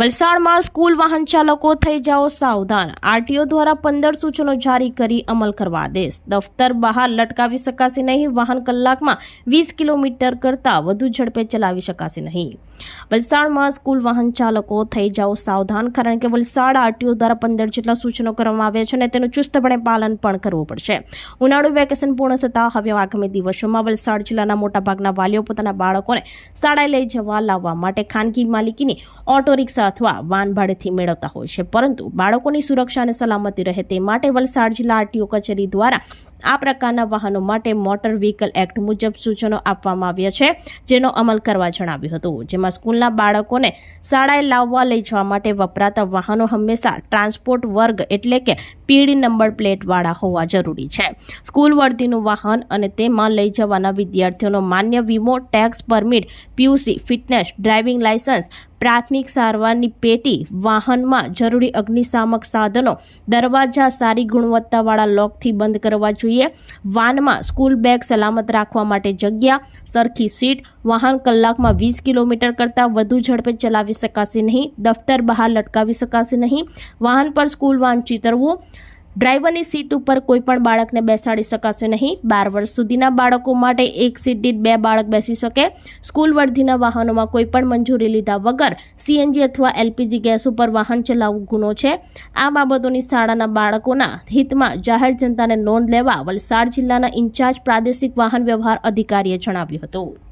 વલસાડમાં સ્કૂલ વાહન ચાલકો થઈ જાઓ સાવધાન. આરટીઓ દ્વારા પંદર સૂચનો જારી કરી અમલ કરવા આદેશ. દફતર બહાર લટકાવી શકાશે નહીં. વાહન કલાકમાં વીસ કિલોમીટર કરતાં વધુ ઝડપે ચલાવી શકાશે નહીં. વલસાડમાં સ્કૂલ વાહન ચાલકો થઈ જાઓ સાવધાન, કારણ કે વલસાડ આરટીઓ દ્વારા પંદર જેટલા સૂચનો કરવામાં આવ્યા છે અને તેનું ચુસ્તપણે પાલન પણ કરવું પડશે. ઉનાળુ વેકેશન પૂર્ણ થતાં હવે આગામી દિવસોમાં વલસાડ જિલ્લાના મોટાભાગના વાલીઓ પોતાના બાળકોને શાળાએ લઈ જવા લાવવા માટે ખાનગી માલિકીની ઓટો રિક્ષા અથવા વાન ભાડેથી મેળવતા હોય છે. પરંતુ બાળકોની સુરક્ષા અને સલામતી રહે તે માટે વલસાડ જિલ્લા આરટીઓ કચેરી દ્વારા આ પ્રકારના વાહનો માટે મોટર વ્હીકલ એક્ટ મુજબ સૂચનો આપવામાં આવ્યા છે, જેનો અમલ કરવા જણાવ્યું હતું. જેમાં સ્કૂલના બાળકોને શાળાએ લાવવા લઈ જવા માટે વપરાતા વાહનો હંમેશા ટ્રાન્સપોર્ટ વર્ગ એટલે કે પીડી નંબર પ્લેટવાળા હોવા જરૂરી છે. સ્કૂલ વર્દીનું વાહન અને તેમાં લઈ જવાના વિદ્યાર્થીઓનો માન્ય વીમો, tax permit, PUC, fitness, driving license પ્રાથમિક સારવારની પેટી, વાહનમાં જરૂરી અગ્નિશામક સાધનો, દરવાજા, સારી ગુણવત્તાવાળા લોકથી બંધ કરવા જોઈએ વાનમાં સ્કૂલ બેગ સલામત રાખવા માટે જગ્યા, સરખી સીટ, વાહન કલાકમાં વીસ કિલોમીટર કરતાં વધુ ઝડપે ચલાવી શકાશે નહીં, દફતર બહાર લટકાવી શકાશે નહીં, વાહન પર સ્કૂલ વાન ચિતરવું ડ્રાઈવરની સીટ ઉપર કોઈ પણ બાળકને બેસાડી શકાશે નહીં. બાર વર્ષ સુધીના બાળકો માટે એક સીટ દીઠ બે બાળક બેસી શકે. સ્કૂલ વર્ધીના વાહનોમાં કોઈ પણ મંજૂરી લીધા વગર સીએનજી અથવા એલપીજી ગેસ ઉપર વાહન ચલાવવું ગુનો છે. આ બાબતોની શાળાના બાળકોના હિતમાં જાહેર જનતાને નોંધ લેવા વલસાડ જિલ્લાના ઇન્ચાર્જ પ્રાદેશિક વાહન વ્યવહાર અધિકારીએ જણાવ્યું હતું.